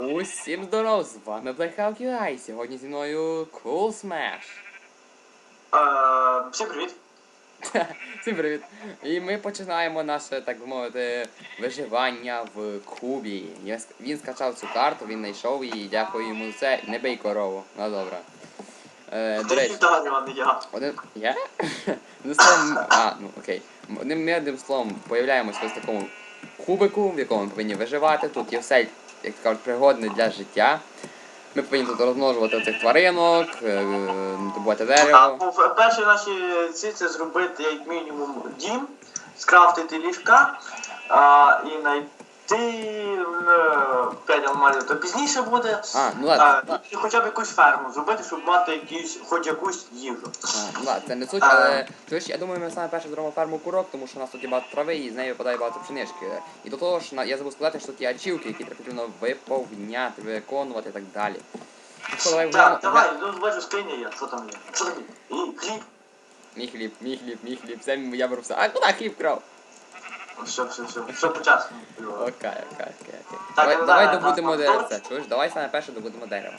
Усім здоров, з вами Blackout UI. Сьогодні зі мною Cool Smash. Всім привіт. Всім привіт! І ми починаємо наше, так би мовити, виживання в Кубі. Він скачав цю карту, він знайшов її, дякую йому за це. Не бий корову. Ну добре. Е, до речі, я. один. Я? Словом. А, ну окей. Одним ми одним словом появляємось в ось такому кубику, в якому ми повинні виживати. Тут є все, як кажуть, пригодне для життя. Ми повинні тут розмножувати цих тваринок, е, добувати дерево. А перші наші ці це зробити як мінімум дім, скрафтити ліжка а, і знайти 5 алмазів, то пізніше буде. А, ну ладно. А, і хоча б якусь ферму зробити, щоб мати якісь, хоч якусь їжу. А, ну ладно, це не суть, А. але чуєш, я думаю, ми саме перше зробимо ферму курок, тому що у нас тут є багато трави і з неї випадає багато пшенички. І до того ж, на- я забув сказати, що тут є ачівки, які треба потрібно виповняти, виконувати і так далі. Ну що, давай Так, давай, ну бачу, скриня є, що там є? Що там є? І хліб. Мій хліб, мій хліб, мій хліб, все я беру все. А куди хліб крав? Все, все, все, все почасно. Окей, окей, окей, окей. Так, Давай, ну, давай да, добудемо да, дерево. Чуєш, давай саме перше добудемо дерево.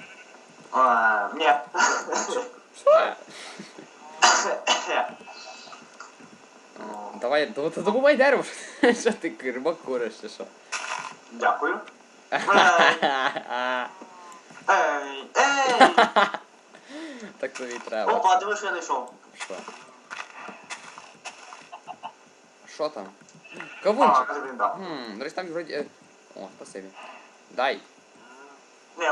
А, ні. Що? Давай, то добувай дерево. Що ти рибак куриш чи що? Дякую. Ей, ей! Так тобі треба. Опа, диви, що я знайшов. Що? Що там? А, Кавунчик. каже, він дав. Хм, до там вроді. е, О, спасибі. Дай. Ні,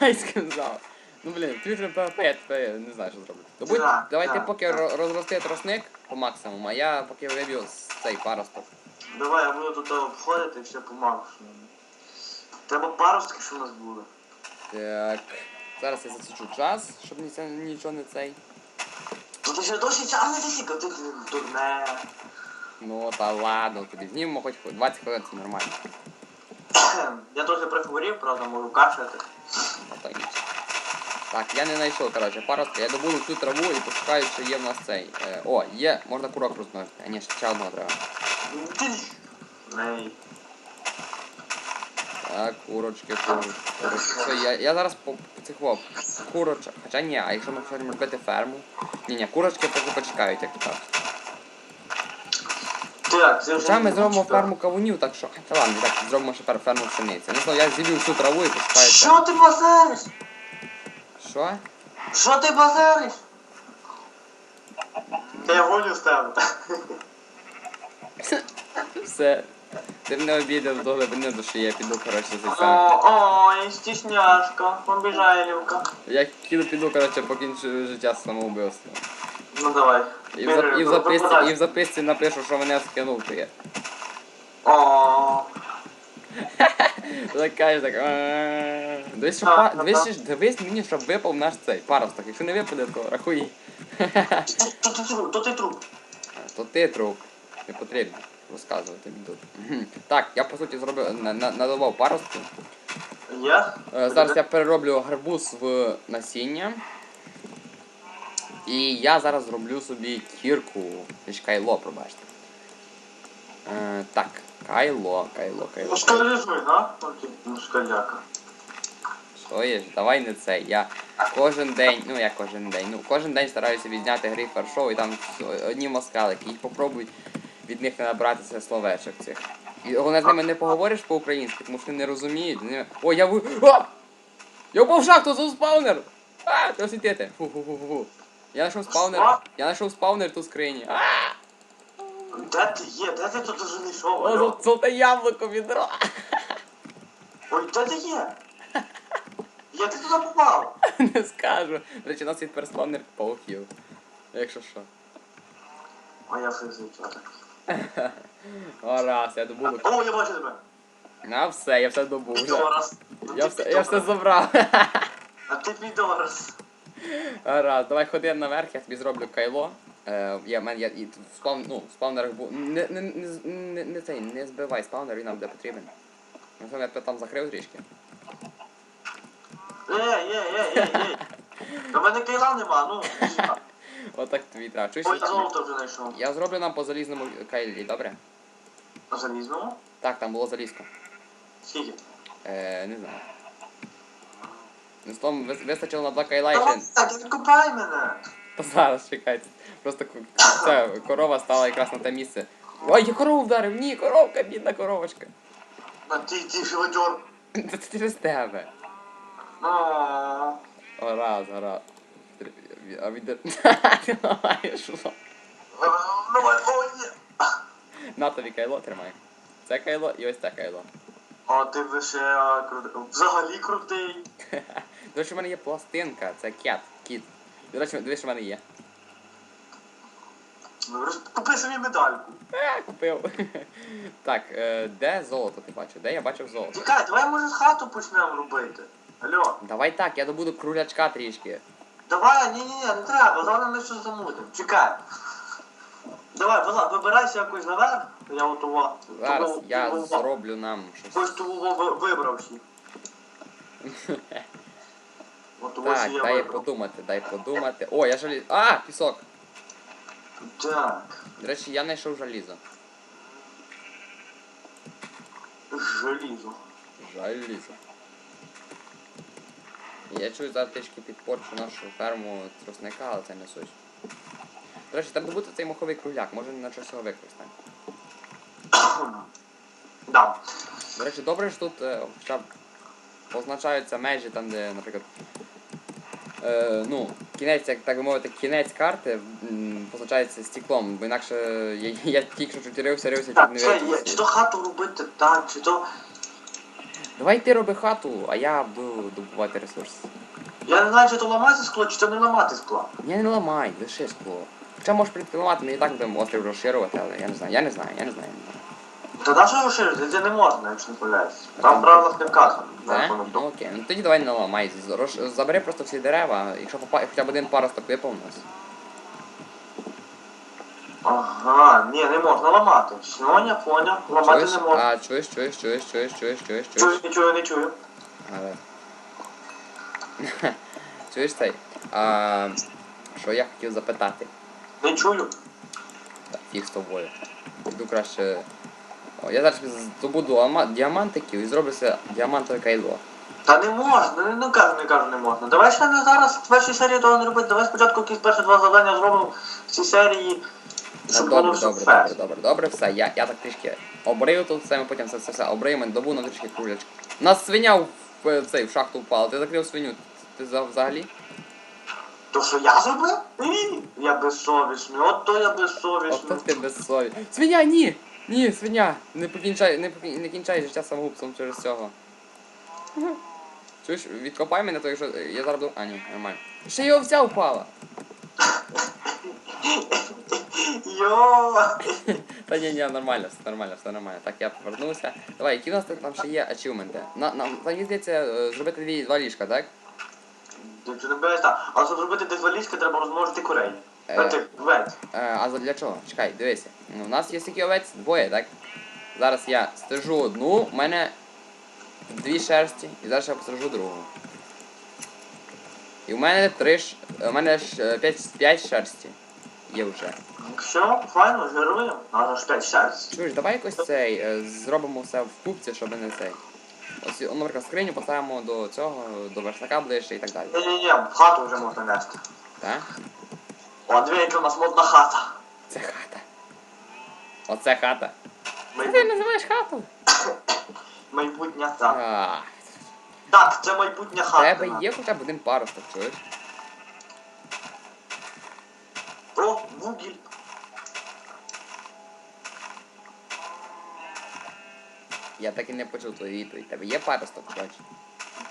Дай сказав. Ну блін, вже ПВП, я не знаю, що зробити. Добудь, Так, давай ти так, поки так. ро- розрости тросник по максимуму, а я поки виб'ю з цей паросток. давай, я буду тут обходити і все помагу. Треба паростки, що в нас були. Так. Зараз я засічу час, щоб ні- нічого не цей. Ну ти ще досі час не засікав, ти дурне. Ну та ладно, тоді знімемо хоч 20 хвилин, це нормально. Я трохи прихворів, правда, можу кашляти. А то ніч. Так, я не знайшов, коротше, паростка. Я добуду цю траву і пошукаю, що є в нас цей. Е, о, є, можна курок розмножити. А ні, ще одного треба. Так, курочки, курочки. Все, я, я зараз по по цих воп. Курочок. Хоча ні, а якщо ми хочемо робити ферму. Ні, ні, курочки поки почекають, як так. Так, це вже Хоча ми зробимо ферму кавунів, так що. Та ладно, так, зробимо ще пер- ферму пшениці. Знаю, я зіб'ю всю траву і пошукаю. Що ти базариш? Що? Що ти базариш? Та я гоню з тебе. Все. Ти мене обідав до глибини душі, я піду, коротше, за це. О, ой, стісняшка, обіжайлівка. Я кіду піду, коротше, покінчу життя самоубивством. Ну давай. І в, зап- і, в записці, і в записці напишу, що мене скинув ти. О, Так каже так. «А-а-а». Дивись, па- дивись, мені, щоб випав наш цей паросток. Якщо не випаде, то рахуй. то ти труп, то ти труп. То ти труп. Не потрібно розказувати тут. Мгм. Так, я по суті зробив на- на- надавав паростки. Я? Е, Зараз я перероблю гарбуз в насіння. І я зараз зроблю собі кірку. Чи кайло, пробачте. Е, так, кайло, кайло, кайло. Ну скалізуй, да? Ну скаляка. Що є? ж, Давай не це. Я кожен день, ну я кожен день, ну кожен день стараюся відзняти гри фаршоу і там одні москалики. І попробуй від них не набратися словечок цих. І головне з ними не поговориш по-українськи, тому що вони не розуміють. Вони... О, я ви. О! Я впав в шахту, це спаунер! А. Фу-фу-фу-фу. Я знайшов спаунер. Я знайшов спаунер тут в скрині. А, Де ти є? Де ти тут уже знайшов? О, зол- золоте яблуко відро. Ой, де ти є? Я ти туди попав. Не скажу. До речі, у нас є тепер спаунер пауків. Якщо що. А я все звичайно. О, раз, я добуду. О, я бачу тебе. На все, я все добув. вже. Підорас. Ну, Я ти все, я все забрав. А ти підорас. Раз, давай ходи наверх, я тобі зроблю кайло. Е, я, в мене, я, і в ну, в був. Не, не, не, не, не, цей, не збивай спаунер, він нам буде потрібен. Ну, я тебе там закрив трішки. Ей, ей, ей, ей, ей. До мене кайла нема, ну. сюди. Отак тобі треба. Чуєш? Ой, я золото вже знайшов. Я зроблю нам по залізному кайлі, добре? На залізному? Так, там було залізко. Скільки? Е, не знаю. Ну, з тому вис- вистачило на два кайла і ще. так, відкопай мене. Та зараз чекайте. Просто ця корова стала якраз на те місце. Ой, я корову вдарив! Ні, коровка, бідна коровочка. Ти, ти живодьор. Це через тебе. Ну, раз, раз. А від... Ти ламаєш лоб. На тобі кайло тримай. Це кайло і ось це кайло. А ти а, крутий. Взагалі крутий. До речі, в мене є пластинка, це кет, кіт. До речі, дивись, що в мене є. Ну, Купи собі медальку. Е, купив. Так, е, де золото ти бачив? Де я бачив золото? Чекай, давай може хату почнемо робити. Алло, Давай так, я добуду крулячка трішки. давай, ні, ні, ні, не треба, зараз ми щось замутимо. Чекай. Давай, вибирайся якось наверх, я от того. Зараз того- я того- зроблю нам щось. Ось того ви- вибрав всі. От Так, я дай вибрав. подумати, дай подумати. О, я жалі... А, пісок! Так, До речі, я знайшов желізо. желізо. Желізо. Я чую зараз трішки підпорчу нашу ферму трусника, але це не суть. До речі, треба добути цей моховий кругляк, може на щось його використаємо. Да. До речі, добре що тут е, хоча б позначаються межі там, де, наприклад. Е, ну, кінець, як так би мовити, кінець карти позначається стеклом, бо інакше я, я тільки що чуть рився, чуть не є, чи вирішив. то хату робити так, чи то. Давай ти роби хату, а я буду добувати ресурси. Я не знаю, чи то ламати скло, чи то не ламати скло. Ні, не ламай, лиши скло. Хоча можеш підпливати, ми і так будемо острів розширювати, але я не знаю, я не знаю, я не знаю. Та що розширити? Це не можна, якщо не помиляюсь. Там в правилах не вказано. Це? як Ну окей, ну тоді давай не ламай. з- Забери просто всі дерева, якщо попа... хоча б один паросток випав у нас. Ага, ні, не можна ламати. Сьогодні, поняв, ламати Чуєш? не можна. А, чуєш, чуєш, чуєш, чуєш, чуєш, чуєш, Чую, чуєш. не чую, не чую. Але... чуєш цей? А, що я хотів запитати? Не чую. Так, фіг з тобою. Іду краще. О, я зараз здобуду ама- діамантиків і зроблю себе діамантове кайло. Та не можна, не, не кажу, не кажу, не можна. Давай ще не зараз в першій серії того не робити. Давай спочатку якісь перші два завдання зробимо в цій серії. Та Щоб Добре, було добре, добре, добре, добре, все. Я, я так трішки обрив тут все, ми потім це все, все обриємо, добуну трішки крулячку. Нас свиня в, в, цей, в шахту впала, ти закрив свиню. Ти за- взагалі? То що я зробив? Ні, я безсовісний, от то я безсовісний. ти безсові. Свиня, ні! Ні, свиня! Не покінчай, не, покін... не кінчай життя самогубством через цього. Чуєш, відкопай мене, то якщо. Я зараз буду. А, ні, нормально. Ще й овця впала! Йо! Та ні, ні, нормально, все нормально, все нормально. Так, я повернувся. Давай, які у нас там ще є ачівменти? На, нам, мені здається, е, зробити дві, два ліжка, так? Ти не береш так? А щоб зробити дефалістки, треба розмножити курей. Е. Е. Ти. Е, а за- для чого? Чекай, дивися. Ну, у нас є стільки овець, двоє, так? Зараз я стежу одну, у мене дві шерсті, і зараз я пострижу другу. І у мене три ш... У мене ж е, п'ять, п'ять шерсті. Є вже. Все, файно, героїв. А ж 5 щастя. Чуєш, давай якось цей е, зробимо все в купці, щоб не цей. Ось, о, наприклад, скриню поставимо до цього, до верстака ближче і так далі. Ні-ні-ні, в хату вже можна нести. Так? О, дві, яка у нас модна хата. Це хата. Оце хата. Ти називаєш хату? Майбутня так. А, Так, це майбутня в хата. тебе є хоча б один паросток, чуєш? О, вугіль. Я так і не почув твою відповідь. Тебе є паросток, чувач?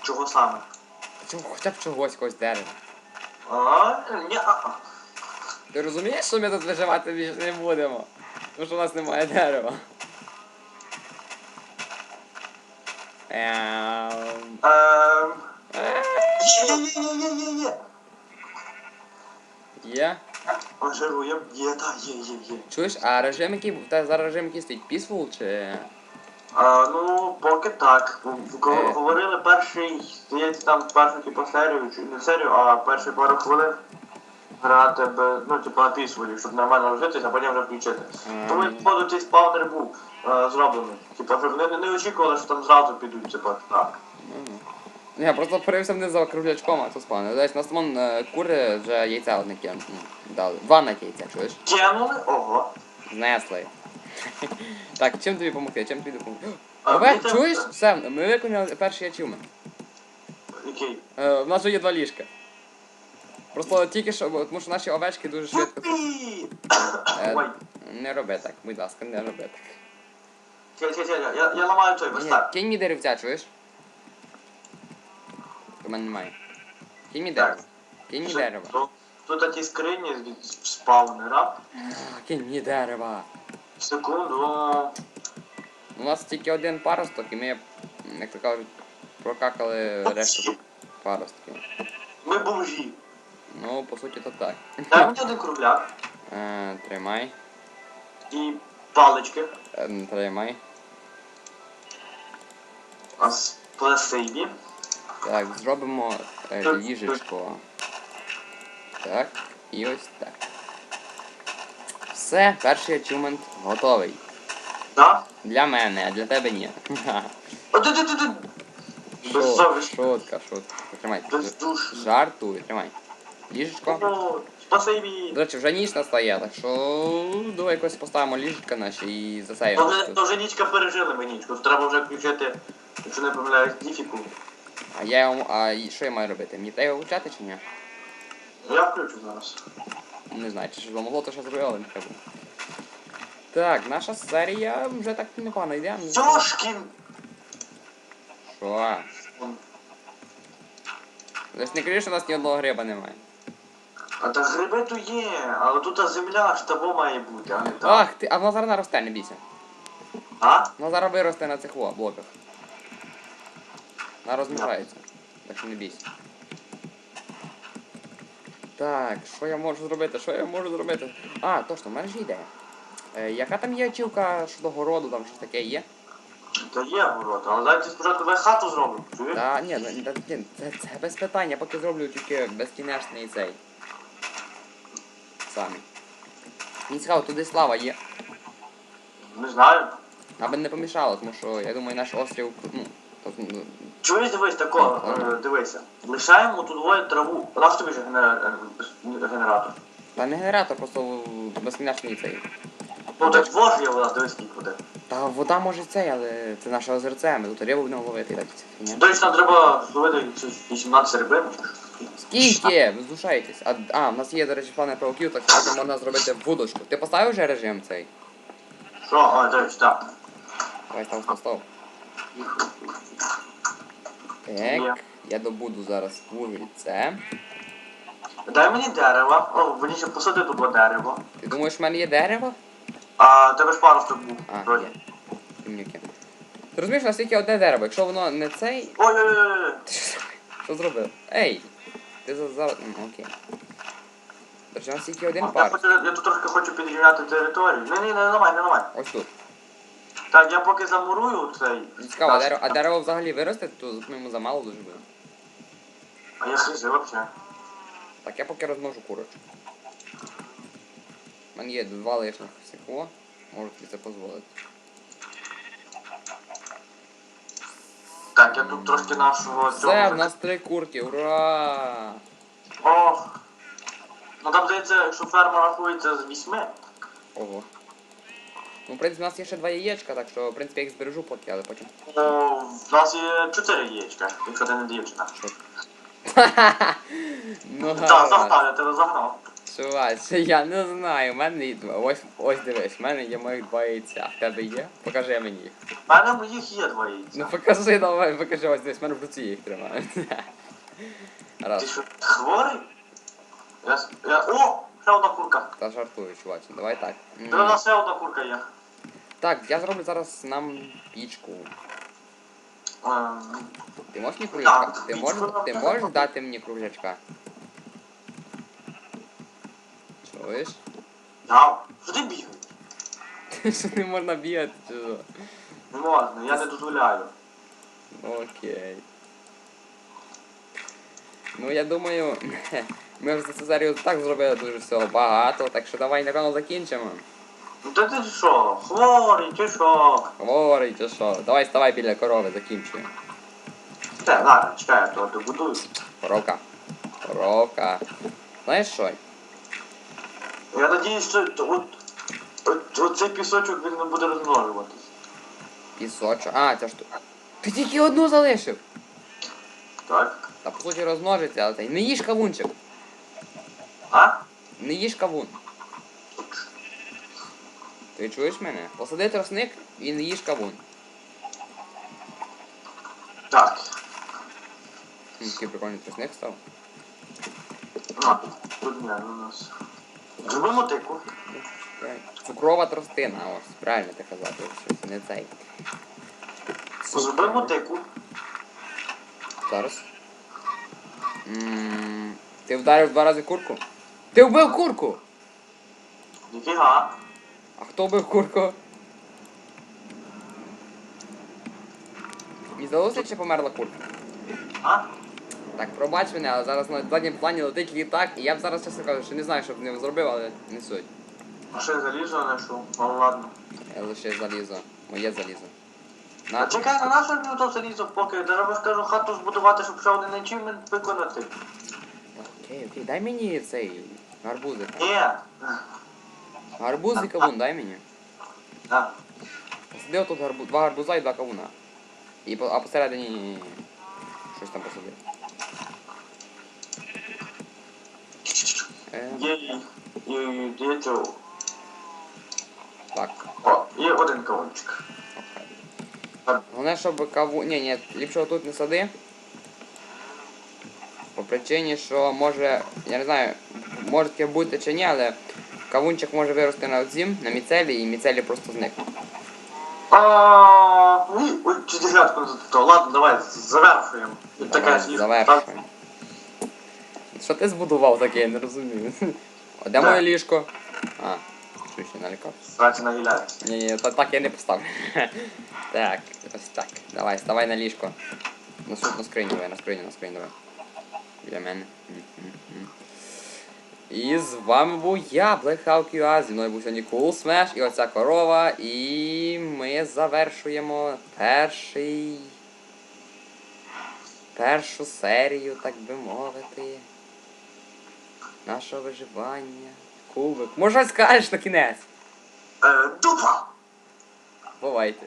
Чого саме? Чого, хоча б чогось, когось дерева. А, ні, а, а. Ти розумієш, що ми тут виживати більше не будемо? Тому що у нас немає дерева. Ем... Ем... е, Є, та, є, є, є. Чуєш, а режим який, тебе зараз режим який стоїть? Peaceful чи... А, ну, поки так. В- в- Е. Говорили перший, здається, там першу типу серію, чи не серію, а перші пару хвилин. Грати без, ну, типу, на пісволі, щоб нормально розжитися, а потім вже включити. Тому походу цей спавнер був е, зроблений. Типу, щоб вони не, не очікували, що там зразу підуть, типу, так. Ну, Я просто порився вниз за круглячком, а то спавне. Десь у нас вон е, кури вже яйця одне кинули. Ну, дали. Два на яйця, чуєш? Кинули, ого. Знесли. Так, чим тобі допомогти? Чим тобі допомогти? А, Ове, чуєш? Все, ми виконали перший ачівмент. Який? Е, у нас вже є два ліжка. Просто тільки що, бо- тому що наші овечки дуже швидко. Е, Ой, не роби так, будь ласка, не роби так. чекай, чекай, чекай, я, я ламаю той Ні, верстак. кинь мені деревця, чуєш? У мене немає. Кинь мені Так. дерево. Кинь мені Що- дерево. Тут ті скрині від спавнера. А, Кинь мені дерева. Секунду. У нас тільки один паросток, і ми, як то кажуть, прокакали решту паростків. Ми бомжі. Ну, по суті, то так. Дай мені один кругляк Е, тримай. і палички. Е, тримай. А спасибі. Так, зробимо е, ліжечко. Так, і ось так. Все, перший ачівмент готовий. Да? Для мене, а для тебе ні. О, ти, ти, ти, ти. Шут- Безсовісно. Шутка, шутка. Тримай. Бездушно. Жартуй, тримай. Ліжечко. О, спасибі. До речі, вже ніч настає, так що давай якось поставимо ліжечка наші і То засеємо. вже, то вже нічка пережили ми нічку. Треба вже включити, якщо не помиляюсь, діфіку. А я йому. А що я маю робити? Мені треба вивчати чи ні? Я включу зараз. Не знаю, чи ж могло, то що зробили, але не треба. Так, наша серія вже так непогано йде. Сьошкін! Що? Лиш не кажи, що у нас ні одного гриба немає. А та гриби то є, але тут земля ж того має бути, а не так. Ах ти, а воно зараз наросте, не бійся. А? Воно зараз виросте на цих во, блоках. Вона розмножається. Так що не бійся. Так, що я можу зробити? Що я можу зробити? А, точно, в мене ж ідея. Е, яка там є очівка щодо городу, там щось таке є? Та є город, але дайте спочатку давай хату зробимо. чуєш? Та ні, ну, та, ні, це, це без питань, я поки зроблю тільки безкінечний цей. Самий. Мені цікаво, туди слава є. Не знаю. Аби не помішало, тому що я думаю, наш острів, ну, то, ну, Чуєш, дивись тако, е, дивися. Лишаємо тут двоє траву. Наш тобі ж генера- е, генератор. та не генератор, просто безкінечний цей. Ну так вож є вода, дивись скільки води. Та вода може цей, але це наше озерце, ми тут рибу будемо ловити і так це фігня. До речі, нам треба зловити щось 18 рибин. Скільки? Ви здушаєтесь. А, а, в нас є, до речі, плани пауків, так що можна зробити вудочку. Ти поставив вже режим цей? Що? А, до речі, так. Давай там постав. Так, я добуду зараз вугільце. Дай мені дерева. О, мені ще посади тут дерево. Ти думаєш, в мене є дерево? А тебе ж паросток був. А, вроді. Ти розумієш, у нас тільки одне дерево. Якщо воно не цей. Ой-ой-ой. Що зробив? Ей! Ти за за. м, Окей. До речі, у нас тільки один Я, пар. хочу, я тут трохи хочу підрівняти територію. Ні, ні, не ламай, не ламай. Ось тут. Так, я поки замурую цей. Цікаво, а дерево, а дерево взагалі виросте, то йому замало дуже буде. А я хрізив взагалі. Так, я поки розмножу курочку. У мене є два лишніх всього. Можу тобі це дозволити. Так, я тут трошки нашого Все, в нас три курки, ура! Ох. Ну там здається, якщо ферма рахується з вісьми. Ого. Ну, в принципі, у нас є ще два яєчка, так що, в принципі, я їх збережу поки, але потім. Ну, в нас є чотири яєчка, якщо ти не дівчина. ну, Так, гаразд. загнав, я тебе загнав. Чувак, це я не знаю, в мене є два. Ось, ось дивись, в мене є моїх два яйця. В тебе є? Покажи мені їх. У мене моїх є два яйця. Ну покажи давай, покажи, ось дивись, в мене в руці їх тримаю. Ти що, хворий? Я, я... О! Ще одна курка. Та жартую, чуваче, давай так. Диви, у нас ще одна курка є. Так, я зроблю зараз нам пічку. Ем, Ти можеш мені круглячка? Так, Ти пічку можеш, нам ти треба. можеш дати мені круглячка? Чуєш? Да. Що ти бігаєш? Що не можна бігати, чи що? Не можна, я не дозволяю. Окей. Ну я думаю, Ми вже за цю серію так зробили дуже всього багато, так що давай напевно закінчимо. Ну та ти що, хворий, чи що? Говорить, чи що? Давай ставай біля корови, закінчуємо. Те, ладно, чекай, я того добудую. Коровка. Коровка. Знаєш що? Я надіюсь, що от, от, от цей пісочок він не буде розмножуватись. Пісочок. А, це ж тут. Ти тільки одну залишив. Так? Та по суті розмножиться, але цей. Не їж кавунчик. А? Не їж кавун. Ти чуєш мене? Посади тросник і не їж кавун. Так. Такий прикольний тросник став. Ну, тут не, у нас. Зробимо тику. Цукрова тростина, ось, правильно ти казав, щось не цей. Зробимо тику. Зараз. М, Ти вдарив два рази курку? Ти вбив курку! Ніфіга. А хто вбив курку? І здалося, чи померла курка? А? Так, пробач мене, але зараз на задньому плані летить літак, і я б зараз чесно кажу, що не знаю, що б не зробив, але не суть. А що я залізо знайшов? Ну ладно. Я лише залізо. Моє залізо. А чекай, на нашу мені то залізо поки. Треба скажу хату збудувати, щоб ще один ачівмент виконати. Окей, окей, дай мені цей гарбузик. Ні. Гарбуз і кавун, дай мені. А. Посадив тут гарбу... два гарбуза і два кавуна. І по... А посередині ні, ні, ні. щось там посадив. Є і, і, є так, О, є один кавунчик. окей. Головне, щоб каву... Ні, ні, ліпше тут не сади. По причині, що може, я не знаю, може таке бути чи ні, але кавунчик може вирости на зім, на міцелі, і міцелі просто зникне. А, ні, ой, чи десятку не зато. Ладно, давай, завершуємо. І Давай, ж їх- завершуємо. Що ти збудував таке, я не розумію. О, де моє ліжко? А, що ще налякав. Сраці на гіляй. Ні, ні, та, так я не поставлю. так, ось так. Давай, ставай на ліжко. На суд на скриню, давай, на скриню, на скриню, давай. Біля мене. М-м-м. І з вами був я, Black Hawk UA, зі мною був сьогодні Cool Smash і оця корова. І ми завершуємо перший. Першу серію, так би мовити. Нашого виживання. Кубик. Може скажеш на кінець? Е, дупа! Бувайте.